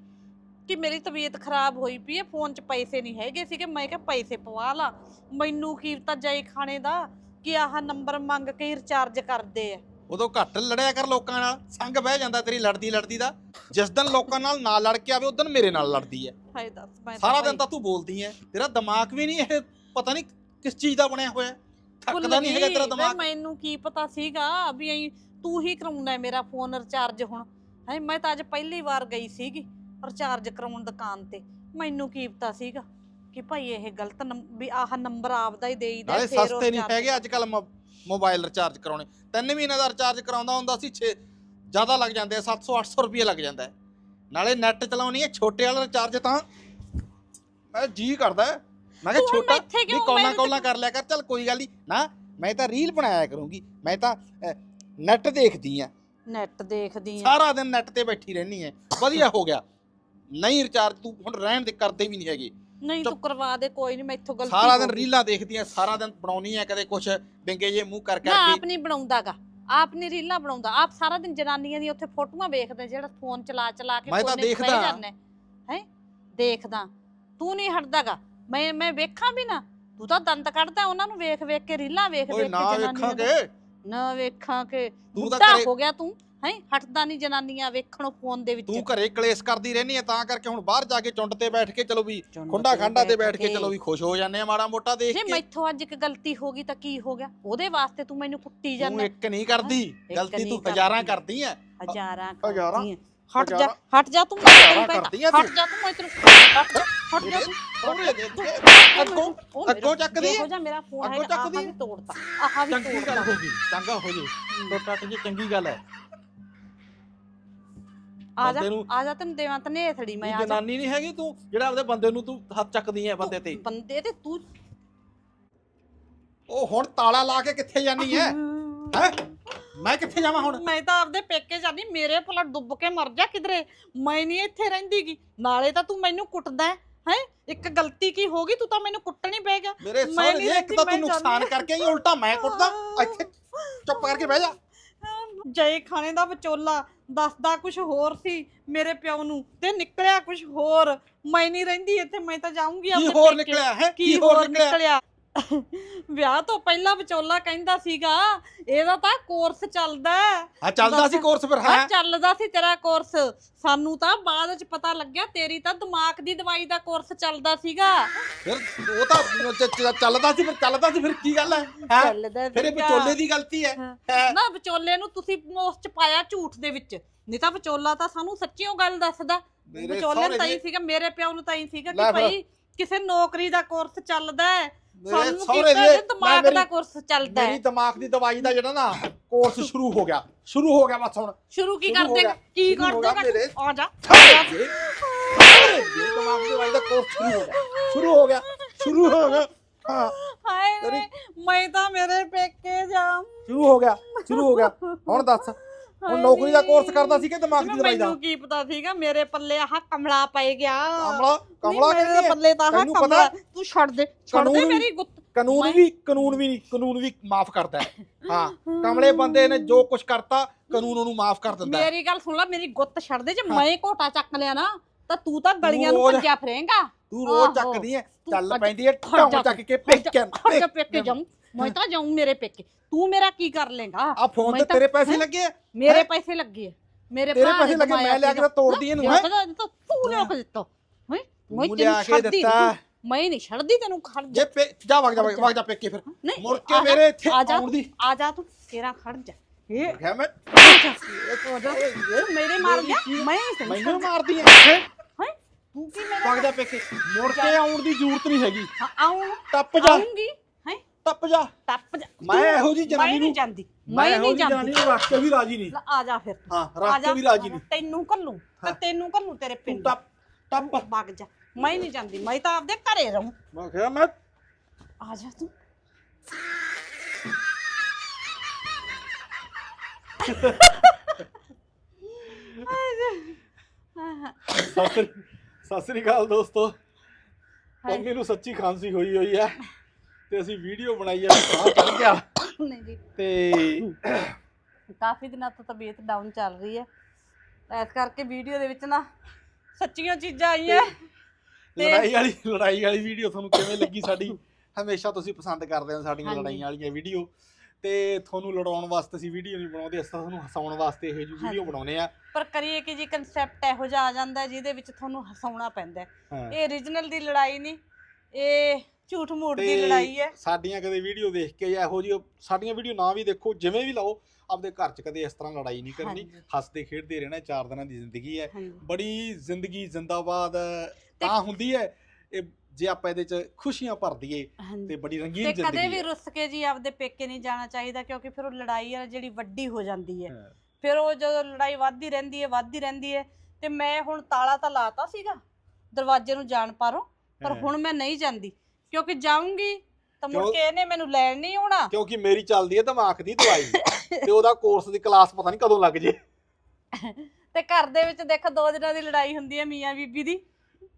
ਕਿ ਮੇਰੀ ਤਬੀਅਤ ਖਰਾਬ ਹੋਈ ਪਈ ਹੈ ਫੋਨ 'ਚ ਪੈਸੇ ਨਹੀਂ ਹੈਗੇ ਸੀਗੇ। ਮੈਂ ਕਿਹਾ ਪੈਸੇ ਪਵਾ ਲਾ। ਮੈਨੂੰ ਕੀ ਪਤਾ ਜਾਈ ਖਾਣੇ ਦਾ ਕਿ ਆਹ ਨੰਬਰ ਮੰਗ ਕੇ ਹੀ ਰਿਚਾਰਜ ਕਰਦੇ ਆ ਉਦੋਂ ਘੱਟ ਲੜਿਆ ਕਰ ਲੋਕਾਂ ਨਾਲ ਸੰਗ ਬਹਿ ਜਾਂਦਾ ਤੇਰੀ ਲੜਦੀ ਲੜਦੀ ਦਾ। ਜਿਸ ਦਿਨ ਲੋਕਾਂ ਨਾਲ ਨਾ ਲੜ ਕੇ ਆਵੇ ਉਸ ਦਿਨ ਮੇਰੇ ਨਾਲ ਲੜਦੀ ਹੈ ਹਾਏ ਦੱਸ ਮੈਂ ਸਾਰਾ ਦਿਨ ਤਾਂ ਤੂੰ ਬੋਲਦੀ ਹੈ ਤੇਰਾ ਦਿਮਾਗ ਵੀ ਨਹੀਂ ਇਹ ਪਤਾ ਨਹੀਂ ਕਿਸ ਚੀਜ਼ ਦਾ ਬਣਿਆ ਹੋਇਆ। ਭੁੱਲ ਥੱਕਦਾ ਨਹੀਂ ਹੈਗਾ ਗਈ, ਤੇਰਾ ਵੇ ਦਿਮਾਗ। ਮੈਨੂੰ ਕੀ ਪਤਾ ਸੀਗਾ ਵੀ ਐਂ ਤੂੰ ਹੀ ਕਰਾਉਣਾ ਹੈ ਮੇਰਾ ਫੋਨ ਰਿਚਾਰਜ ਹੁਣ। ਹੈ ਮੈਂ ਤਾਂ ਅੱਜ ਪਹਿਲੀ ਵਾਰ ਗਈ ਸੀਗੀ ਰਿਚਾਰਜ ਕਰਾਉਣ ਦੁਕਾਨ ਤੇ। ਮੈਨੂੰ ਕੀ ਪਤਾ ਸੀਗਾ ਕਿ ਭਾਈ ਇਹ ਗਲਤ ਨੰਬ- ਵੀ ਆਹ ਨੰਬਰ ਆਪਦਾ ਹੀ ਦੇਈਦਾ ਨਾਲੇ ਫਿਰ ਉਹ ਸਸਤੇ ਨਹੀਂ recharge ਹੈਗੇ ਅੱਜ ਕੱਲ ਮੋਬਾਈਲ ਰਿਚਾਰਜ ਕਰਾਉਣੇ। ਤਿੰਨ ਮਹੀਨੇ ਦਾ ਰਿਚਾਰਜ ਕਰਾਉਂਦਾ ਹੁੰਦਾ ਸੀ 6 ਜ਼ਿਆਦਾ ਲੱਗ ਜਾਂਦੇ ਆ 700 800 ਰੁਪਏ ਲੱਗ ਜਾਂਦਾ। ਨਾਲੇ ਨੈਟ ਚਲਾਉਣੀ ਹੈ ਛੋਟੇ ਵਾਲਾ ਰਿਚਾਰਜ ਤਾਂ ਮੈਂ ਜੀ ਕਰਦਾ। ਮੈਂ ਕਿਹਾ ਛੋਟਾ ਵੀ? ਕੌਲਾਂ ਕੌਲਾਂ ਕਰ ਲਿਆ ਕਰ ਚੱਲ ਕੋਈ ਗੱਲ ਨਹੀਂ। ਨਾ ਮੈਂ ਤਾਂ ਰੀਲ ਬਣਾਇਆ ਕਰੂੰਗੀ। ਮੈਂ ਤਾਂ ਨੈਟ ਦੇਖਦੀ ਆ ਨੈਟ ਦੇਖਦੀ ਆ ਸਾਰਾ ਦਿਨ ਨੈਟ ਤੇ ਬੈਠੀ ਰਹਿਣੀ ਹੈ। ਵਧੀਆ ਹੋ ਗਿਆ। ਨਹੀਂ ਰਿਚਾਰਜ ਤੂੰ ਹੁਣ ਰਹਿਣ ਦੇ ਕਰਦੇ ਵੀ ਨਹੀਂ ਹੈਗੇ। ਨਹੀਂ ਤੂੰ ਕਰਵਾ ਦੇ ਕੋਈ ਨਹੀਂ ਮੈਥੋਂ ਗਲਤੀ ਸਾਰਾ ਦਿਨ ਹੋ ਗਈ। ਰੀਲਾਂ ਦੇਖਦੀਆਂ ਸਾਰਾ ਦਿਨ ਬਣਾਉਣੀ ਹੈ ਕਦੇ ਕੁਛ ਬਿੰਗੇ ਜੇ ਮੂੰਹ ਕਰ ਨਾ ਕਰਕੇ। ਆਪ ਨਹੀਂ ਬਣਾਉਂਦਾਗਾ ਆਪ ਨਹੀਂ ਰੀਲਾਂ ਬਣਾਉਂਦਾ ਆਪ ਸਾਰਾ ਦਿਨ ਜਨਾਨੀਆਂ ਦੀਆਂ ਉੱਥੇ ਫੋਟੋਆਂ ਵੇਖਦਾ ਜਿਹੜਾ ਫੋਨ ਚਲਾ ਚਲਾ ਕੇ ਮੈਂ ਤਾਂ ਕੋਨੇ 'ਚ ਬਹਿ ਦੇਖਦਾ। ਜਾਂਦਾ। ਹੈ? ਦੇਖਦਾ। ਤੂੰ ਨਹੀਂ ਹਟਦਾਗਾ। ਮੈਂ ਮੈਂ ਵੇਖਾਂ ਵੀ ਨਾ। ਤੂੰ ਤਾਂ ਦੰਦ ਕੱਢਦਾ ਉਹਨਾਂ ਨੂੰ ਵੇਖ ਵੇਖ ਕੇ ਰੀਲਾਂ ਵੇਖ ਓਏ ਵੇਖ ਨਾ ਕੇ ਜਨਾਨੀਆਂ ਵੇਖਾਂਗੇ ਦੀਆਂ। ਨਾ ਵੇਖਾਂ ਕਿ। ਤੂੰ ਤਾਂ ਬੁੱਢਾ ਹੋ ਗਿਆ ਤੂੰ। ਹੈ? ਹਟਦਾ ਨਹੀਂ ਜਨਾਨੀਆਂ ਵੇਖਣੋਂ ਫੋਨ ਦੇ ਵਿੱਚ। ਤੂੰ ਘਰੇ ਕਲੇਸ਼ ਕਰਦੀ ਰਹਿਣੀ ਹੈ ਤਾਂ ਕਰਕੇ ਹੁਣ ਬਾਹਰ ਜਾ ਕੇ ਚੁੰਡ ਤੇ ਬੈਠ ਕੇ ਚਲੋ ਵੀ ਚੁੰਡ ਖੁੰਡਾ ਤੇ ਖਾਂਡਾ ਤੇ ਬੈਠ ਕੇ। ਚਲੋ ਵੀ ਖੁਸ਼ ਹੋ ਜਾਂਦੇ ਆ ਮਾੜਾ ਮੋਟਾ ਦੇਖ ਜੇ ਕੇ। ਮੈਥੋਂ ਅੱਜ ਇੱਕ ਗਲਤੀ ਹੋ ਗਈ ਤਾਂ ਕੀ ਹੋ ਗਿਆ? ਉਹਦੇ ਵਾਸਤੇ ਤੂੰ ਮੈਨੂੰ ਕੁੱਟੀ ਤੂੰ ਜਾਂਦਾ। ਇੱਕ ਨਹੀਂ ਕਰਦੀ ਇੱਕ ਗਲਤੀ ਨਹੀਂ ਤੂੰ ਹਜ਼ਾਰਾਂ ਕਰਦੀ। ਐ ਹਜ਼ਾਰਾਂ ਹਜ਼ਾਰਾਂ? ਆਂ। ਹਟ ਜਾ? ਹਟ ਜਾ ਤੂੰ ਹਜ਼ਾਰਾਂ ਮੈਨੂੰ ਕਹਿੰਦਾ, ਕਰਦੀ ਆਂ ਤੂੰ। ਹਟ ਜਾ ਤੂੰ ਮੈਂ ਤੈਨੂੰ ਹਟ ਜਾ ਹਟ ਜਾ ਤੂੰ। ਅੱਗੋਂ ਉਹ ਮੇਰਾ- ਅੱਗੋਂ ਚੱਕਦੀ ਐ ਜਿਹਾ ਮੇਰਾ ਫੋਨ ਅੱਗੋਂ ਹੈਗਾ ਆਹ ਚੱਕਦੀ ਵੀ। ਤੋੜਤਾ। ਆਹ ਵੀ ਚੰਗੀ ਗੱਲ ਤੋੜਤਾ। ਹੋ ਗਈ ਚੰਗਾ ਹੋ ਜੇ ਟੋਟਾ ਟੁੱਟੀ ਚੰਗੀ ਗੱਲ ਹੈ। ਆ ਜਾ ਬੰਦੇ ਨੂੰ- ਆ ਜਾ ਤੈਨੂੰ ਦੇਵਾਂ ਤਨੇ ਥੜੀ ਮੈਂ ਤੂੰ ਆ ਜਾ। ਜਨਾਨੀ ਨਹੀਂ ਹੈਗੀ ਤੂੰ ਜਿਹੜਾ ਆਪਦੇ ਬੰਦੇ ਨੂੰ ਤੂੰ ਹੱਥ ਚੱਕਦੀ ਐ ਬੰਦੇ ਤੇ। ਬੰਦੇ ਤੇ ਤੂੰ ਉਹ ਹੁਣ ਤਾਲਾ ਲਾ ਕੇ ਕਿੱਥੇ ਜਾਨੀ ਐ? ਹੈ? ਮੈਂ ਕਿੱਥੇ ਜਾਵਾਂ ਹੁਣ? ਮੈਂ ਤਾਂ ਆਪਦੇ ਪੇਕੇ ਜਾਨੀ ਮੇਰੇ ਭਲਾ ਡੁੱਬ ਕੇ ਮਰ ਜਾ ਕਿਧਰੇ। ਮੈਂ ਨਹੀਂ ਇੱਥੇ ਰਹਿੰਦੀਗੀ। ਨਾਲੇ ਤਾਂ ਤੂੰ ਮੈਨੂੰ ਕੁੱਟਦਾ ਹੈ ਹੈਂ? ਇੱਕ ਗਲਤੀ ਕੀ ਹੋ ਗਈ? ਤੂੰ ਤਾਂ ਮੈਨੂੰ ਕੁੱਟਣੀ ਪੈ ਗਿਆ। ਮੇਰੇ ਮੈਂ ਸਾਹਮਣੇ ਨਹੀਂ ਇੱਕ ਰਹਿੰਦੀ, ਤਾਂ ਮੈਂ ਤੂੰ ਨੁਕਸਾਨ ਜਾਂਦੀ। ਕਰਕੇ ਹੀ ਉਲਟਾ ਮੈਂ ਕੁੱਟਦਾ। ਇੱਥੇ ਚੁੱਪ ਕਰਕੇ ਬਹਿ ਜਾ। ਜੈ ਖਾਣੇ ਦਾ ਵਿਚੋਲਾ ਦੱਸਦਾ ਕੁਝ ਹੋਰ ਸੀ ਮੇਰੇ ਪਿਓ ਨੂੰ ਤੇ ਨਿਕਲਿਆ ਕੁਝ ਹੋਰ। ਮੈਂ ਨਹੀਂ ਰਹਿੰਦੀ ਇੱਥੇ ਮੈਂ ਤਾਂ ਜਾਊਂਗੀ ਕੀ ਹੋਰ। ਨਿਕਲਿਆ ਹੈ? ਕੀ ਹੋਰ ਨਿਕਲਿਆ? ਵਿਆਹ ਤੋਂ ਪਹਿਲਾਂ ਵਿਚੋਲਾ ਕਹਿੰਦਾ ਸੀਗਾ ਇਹਦਾ ਤਾਂ ਕੋਰਸ ਚੱਲਦਾ ਹੈ ਚੱਲਦਾ ਸੀ। ਕੋਰਸ ਫਿਰ ਹਾਂ ਹੈ ਚੱਲਦਾ ਸੀ ਤੇਰਾ ਕੋਰਸ ਸਾਨੂੰ ਤਾਂ ਬਾਅਦ ਵਿੱਚ ਪਤਾ ਲੱਗਿਆ ਤੇਰੀ ਤਾਂ ਦਿਮਾਗ ਦੀ ਦਵਾਈ ਦਾ ਕੋਰਸ ਚੱਲਦਾ ਸੀਗਾ ਫਿਰ ਉਹ ਤਾਂ ਚ- ਚ- ਚੱਲਦਾ ਸੀ ਫਿਰ ਚੱਲਦਾ ਸੀ ਫਿਰ ਕੀ ਗੱਲ ਹੈ ਹੈਂ? ਚੱਲਦਾ ਫਿਰ ਇਹ ਸੀਗਾ। ਵਿਚੋਲੇ ਦੀ ਗਲਤੀ ਹੈ ਹਾਂ। ਹੈ ਨਾ ਵਿਚੋਲੇ ਨੂੰ ਤੁਸੀਂ ਉਸ ਚ ਪਾਇਆ ਝੂਠ ਦੇ ਵਿੱਚ ਨਹੀਂ ਤਾਂ ਵਿਚੋਲਾ ਤਾਂ ਸਾਨੂੰ ਸੱਚੀਓ ਗੱਲ ਦੱਸਦਾ ਮੇਰੇ ਵਿਚੋਲੇ ਸਹੁਰੇ ਨੂੰ ਤਾਂ ਹੀ ਸੀਗਾ ਮੇਰੇ ਪਿਓ ਨੂੰ ਤਾਂ ਹੀ ਸੀਗਾ ਲੈ ਕਿ ਫਿਰ। ਭਾਈ ਕਿਸੇ ਨੌਕਰੀ ਦਾ ਕੋਰਸ ਚੱਲਦਾ ਹੈ ਮੇਰੇ ਸਾਨੂੰ ਸਹੁਰੇ ਕੀਤਾ ਦੀ- ਜੇ ਦਿਮਾਗ ਦਾ ਕੋਰਸ ਚੱਲਦਾ ਮੇਰੀ ਹੈ ਦਿਮਾਗ ਦੀ ਦਵਾਈ ਦਾ ਜਿਹੜਾ ਨਾ ਕੋਰਸ ਸ਼ੁਰੂ ਹੋ ਗਿਆ। ਸ਼ੁਰੂ ਹੋ ਗਿਆ ਬਸ ਹੁਣ। ਸ਼ੁਰੂ ਕੀ ਸ਼ੁਰੂ ਕਰ ਹੋ ਦੇਗਾ ਗਿਆ। ਕੀ ਸ਼ੁਰੂ ਕਰ ਹੋ ਗਿਆ ਦੇਗਾ ਮੇਰੇ। ਆ ਜਾ। ਸਾਰੇ ਜੇ ਸਾਰੇ ਜੇ ਦਿਮਾਗ ਦੀ ਦਵਾਈ ਦਾ ਕੋਰਸ ਸ਼ੁਰੂ ਹੋ ਗਿਆ। ਸ਼ੁਰੂ ਹੋ ਗਿਆ। ਸ਼ੁਰੂ ਹੋ ਗਿਆ। ਹਾਂ। ਹਾਏ ਵੇ, ਮੈਂ ਤਾਂ ਮੇਰੇ ਪੇਕੇ ਜਾਮ ਸ਼ੁਰੂ ਹੋ ਗਿਆ। ਸ਼ੁਰੂ ਹੋ ਗਿਆ। ਹੁਣ ਦੱਸ। ਹੁਣ ਨੌਕਰੀ ਦਾ ਕੋਰਸ ਕਰਦਾ ਸੀ ਕਿ ਦਿਮਾਗ ਦੀ ਦਵਾਈ ਦਾ? ਮੈਨੂੰ ਕੀ ਪਤਾ ਸੀਗਾ ਮੇਰੇ ਪੱਲੇ ਆਹ ਕਮਲਾ ਪੈ ਗਿਆ। ਕਮਲਾ? ਕਮਲਾ ਨਹੀਂ, ਮੇਰੇ ਕਹਿੰਦੀ। ਪੱਲੇ ਤਾਂ ਆਹ ਤੈਨੂੰ ਪਤਾ? ਕਮਲਾ ਤੂੰ ਛੱਡ ਦੇ ਛੱਡ ਦੇ ਕਾਨੂੰਨ ਮੇਰੀ ਗੁੱਤ। ਕਾਨੂੰਨ ਵੀ ਕਾਨੂੰਨ ਵੀ ਨਹੀਂ ਕਾਨੂੰਨ ਵੀ ਮਾਫ ਕਰਦਾ ਹੈ। ਹਾਂ ਕਮਲੇ ਬੰਦੇ ਨੇ ਜੋ ਕੁਝ ਕਰਤਾ ਕਾਨੂੰਨ ਉਹਨੂੰ ਮਾਫ ਕਰ ਦਿੰਦਾ ਹੈ। ਮੇਰੀ ਗੱਲ ਸੁਣ ਲੈ ਮੇਰੀ ਗੁੱਤ ਛੱਡ ਦੇ। ਜੇ ਮੈਂ ਘੋਟਾ ਚੱਕ ਲਿਆ ਨਾ ਤਾਂ ਤੂੰ ਤਾਂ ਗਲੀਆਂ ਨੂੰ ਰੋਜ਼- ਭੱਜਿਆ ਫਿਰੇਂਗਾ। ਤੂੰ ਰੋਜ਼ ਆਹੋ। ਚੱਕਦੀ ਹੈ ਤੂੰ ਚੱਲ ਅੱਜ- ਪੈਂਦੀ ਢਾਉਂ ਜਾ ਚੱਕ ਕੇ ਪੇਕਿਆਂ ਹਟ ਜਾ ਪੇਕੇ ਜਾਊਂ। ਮੈਂ ਤਾਂ ਜਾਊਂ ਮੇਰੇ ਪੇਕੇ। ਤੂੰ ਮੇਰਾ ਕੀ ਕਰ ਲੇਗਾ ਆ ਫੋਨ ਤੇ ਤੇਰੇ ਪੈਸੇ? ਲੱਗੇ ਆ? ਮੇਰੇ? ਪੈਸੇ ਲੱਗੇ ਆ। ਮੇਰੇ ਤੇਰੇ ਪੈਸੇ ਲੱਗੇ, ਮੈਂ ਲਿਆ ਕੇ। ਤੋੜਦੀ ਇਹਨੂੰ, ਹੈਂ? ਤਾਂ ਲਿਆ ਕੇ ਦਿੱਤਾ ਹੈਂ? ਮੈਂ ਤੈਨੂੰ ਛੱਡਦੀ ਮੈਂ ਨਹੀਂ ਛੱਡਦੀ ਤੈਨੂੰ ਖੜ ਜੇ। ਜਾ ਵਗ ਜਾ। ਵਗ ਜਾ ਪੇਕੇ ਫਿਰ। ਮੁੜ ਕੇ ਮੇਰੇ ਇੱਥੇ ਆਉਣ ਦੀ। ਆ ਜਾ ਤੂੰ ਤੇਰਾ ਖੜ ਜਾ। ਇਹ ਮੈਂ ਮੇਰੇ ਮਾਰ ਗਿਆ। ਮੈਂ ਮੈਨੂੰ ਮਾਰਦੀ ਹੈ ਹੈ? ਤੂੰ ਕੀ ਮੇਰਾ ਵਗ ਜਾ ਪੇਕੇ। ਮੁੜ ਕੇ ਆਉਣ ਦੀ ਜ਼ਰੂਰਤ ਨਹੀਂ ਹੈਗੀ। ਆਉਂ ਟੱਪ ਜਾ। ਆਉਂਗੀ ਟੱਪ ਜਾ। ਟੱਪ ਜਾ। ਮੈਂ ਇਹੋ ਜਿਹੀ ਜਨਾਨੀ ਮੈਂ ਨਹੀਂ ਨੂੰ- ਜਾਂਦੀ। ਮੈਂ ਨਹੀਂ ਜਾਂਦੀ। ਰੱਖ ਕੇ ਵੀ ਰਾਜੀ ਨਹੀਂ। ਆ ਜਾ ਫਿਰ। ਹਾਂ ਰੱਖ ਜਾ, ਕੇ ਵੀ ਰਾਜੀ ਨਹੀਂ। ਤੈਨੂੰ ਕੱਲੂ ਤੇ ਤੈਨੂੰ ਕੱਲੂ ਤੇਰੇ ਪਿੰਡ। ਟੱਪ ਟੱਪ। ਵਗ ਜਾ। ਮੈਂ ਨਹੀਂ ਜਾਂਦੀ। ਮੈਂ ਤਾਂ ਆਪਦੇ ਘਰੇ ਰਹੂੰ। ਮੈਂ ਕਿਹਾ ਮੈਂ ਆ ਜਾ ਤੂੰ। ਸਤਿ ਸ੍ਰੀ ਅਕਾਲ ਦੋਸਤੋ। ਮੰਮੀ ਨੂੰ ਸੱਚੀ ਖਾਂਸੀ ਹੋਈ ਹੋਈ ਹੈ। ਤੇ ਅਸੀਂ ਵੀਡੀਓ ਬਣਾਈ ਆ ਸਾਹ ਚੜ ਗਿਆ। ਨਹੀਂ ਜੀ। ਤੇ ਕਾਫੀ ਦਿਨਾਂ ਤੋਂ ਤਬੀਅਤ ਡਾਊਨ ਚੱਲ ਰਹੀ ਹੈ। ਇਸ ਕਰਕੇ ਵੀਡੀਓ ਦੇ ਵਿੱਚ ਨਾ ਸੱਚੀਆਂ ਚੀਜ਼ਾਂ ਆਈਆਂ। ਤੇ- ਲੜਾਈ ਵਾਲੀ ਲੜਾਈ ਵਾਲੀ ਵੀਡੀਓ ਤੁਹਾਨੂੰ ਕਿਵੇਂ ਲੱਗੀ ਸਾਡੀ? ਹਮੇਸ਼ਾ ਤੁਸੀਂ ਪਸੰਦ ਕਰਦੇ ਹੋ ਸਾਡੀਆਂ ਹਾਂਜੀ। ਲੜਾਈਆਂ ਵਾਲੀਆਂ ਵੀਡੀਓ। ਤੇ ਤੁਹਾਨੂੰ ਲੜਾਉਣ ਵਾਸਤੇ ਅਸੀਂ ਵੀਡੀਓ ਨਹੀਂ ਬਣਾਉਂਦੇ ਅਸੀਂ ਤਾਂ ਤੁਹਾਨੂੰ ਹਸਾਉਣ ਵਾਸਤੇ ਇਹੋ ਜਿਹੀ ਵੀਡੀਓ ਹਾਂਜੀ। ਬਣਾਉਨੇ ਆ ਪਰ ਕਰੀਏ ਕਿ ਜੀ ਕਨਸੈਪਟ ਇਹੋ ਜਿਹਾ ਆ ਜਾਂਦਾ ਹੈ ਜਿਹਦੇ ਵਿੱਚ ਤੁਹਾਨੂੰ ਹਸਾਉਣਾ ਪੈਂਦਾ ਹੈ। ਹਾਂ। ਇਹ ਓਰੀਜਨਲ ਦੀ ਲੜਾਈ ਨਹੀਂ ਇਹ ਝੂਠ ਮੂਠ ਦੀ ਤੇ ਲੜਾਈ ਹੈ। ਸਾਡੀਆਂ ਕਦੇ ਵੀਡੀਓ ਦੇਖ ਕੇ ਜਾਂ ਇਹੋ ਜਿਹੀ ਸਾਡੀਆਂ ਵੀਡੀਓ ਨਾ ਵੀ ਦੇਖੋ ਜਿਵੇਂ ਵੀ ਲਾਓ ਆਪਦੇ ਘਰ 'ਚ ਕਦੇ ਇਸ ਤਰ੍ਹਾਂ ਲੜਾਈ ਨਹੀਂ ਕਰਨੀ। ਹਾਂਜੀ। ਹੱਸਦੇ ਖੇਡਦੇ ਰਹਿਣਾ ਚਾਰ ਦਿਨਾਂ ਦੀ ਜ਼ਿੰਦਗੀ ਹੈ। ਹਾਂਜੀ। ਬੜੀ ਜ਼ਿੰਦਗੀ ਜ਼ਿੰਦਾਬਾਦ ਤਾਂ ਹੁੰਦੀ ਹੈ। ਇਹ ਜੇ ਆਪਾਂ ਇਹਦੇ 'ਚ ਖੁਸ਼ੀਆਂ ਭਰ ਦਈਏ ਹਾਂਜੀ। ਤੇ ਬੜੀ ਤੇ ਰੰਗੀਨ ਕਦੇ ਜ਼ਿੰਦਗੀ ਵੀ ਹੈ। ਰੁੱਸ ਕੇ ਜੀ ਆਪਦੇ ਪੇਕੇ ਨਹੀਂ ਜਾਣਾ ਚਾਹੀਦਾ ਕਿਉਂਕਿ ਫਿਰ ਉਹ ਲੜਾਈ ਆ ਜਿਹੜੀ ਵੱਡੀ ਹੋ ਜਾਂਦੀ ਹੈ। ਹਾਂ। ਫਿਰ ਉਹ ਜਦੋਂ ਲੜਾਈ ਵੱਧਦੀ ਰਹਿੰਦੀ ਹੈ ਵੱਧਦੀ ਰਹਿੰਦੀ ਹੈ ਤੇ ਮੈਂ ਹੁਣ ਤਾਲਾ ਤਾਂ ਲਾਤਾ ਸੀਗਾ ਦਰਵਾਜ਼ੇ ਨੂੰ ਜਾਣ ਪਾਰੋਂ ਪਰ ਹਾਂ। ਹੁਣ ਮੈਂ ਨਹੀਂ ਜਾਂਦੀ। ਕਿਉਂਕਿ ਜਾਊਂਗੀ ਤਾਂ ਮੁੜ ਕਿਉਂ? ਕੇ ਇਹਨੇ ਮੈਨੂੰ ਲੈਣ ਨਹੀਂ ਆਉਣਾ। ਕਿਉਂਕਿ ਮੇਰੀ ਚੱਲਦੀ ਹੈ ਦਿਮਾਗ ਦੀ ਦਵਾਈ। ਤੇ ਉਹਦਾ ਕੋਰਸ ਦੀ ਕਲਾਸ ਪਤਾ ਨਹੀਂ ਕਦੋਂ ਲੱਗ ਜੇ। ਤੇ ਘਰ ਦੇ ਵਿੱਚ ਦੇਖ ਦੋ ਦਿਨਾਂ ਦੀ ਲੜਾਈ ਹੁੰਦੀ ਹੈ ਮੀਆਂ ਬੀਬੀ ਦੀ।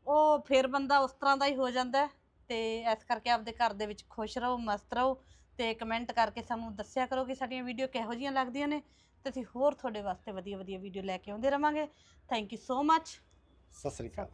ਉਹ ਫਿਰ ਬੰਦਾ ਉਸ ਤਰ੍ਹਾਂ ਦਾ ਹੀ ਹੋ ਜਾਂਦਾ ਹੈ। ਤੇ ਇਸ ਕਰਕੇ ਆਪਦੇ ਘਰ ਦੇ ਵਿੱਚ ਖੁਸ਼ ਰਹੋ ਮਸਤ ਰਹੋ। ਤੇ ਕਮੈਂਟ ਕਰਕੇ ਸਾਨੂੰ ਦੱਸਿਆ ਕਰੋ ਕਿ ਸਾਡੀਆਂ ਵੀਡੀਓ ਕਿਹੋ ਜਿਹੀਆਂ ਲੱਗਦੀਆਂ ਨੇ। ਤੇ ਅਸੀਂ ਹੋਰ ਤੁਹਾਡੇ ਵਾਸਤੇ ਵਧੀਆ ਵਧੀਆ ਵੀਡੀਓ ਲੈ ਕੇ ਆਉਂਦੇ ਰਵਾਂਗੇ। ਥੈਂਕ ਯੂ ਸੋ ਮੱਚ ਸਤਿ ਸ਼੍ਰੀ ਅਕਾਲ।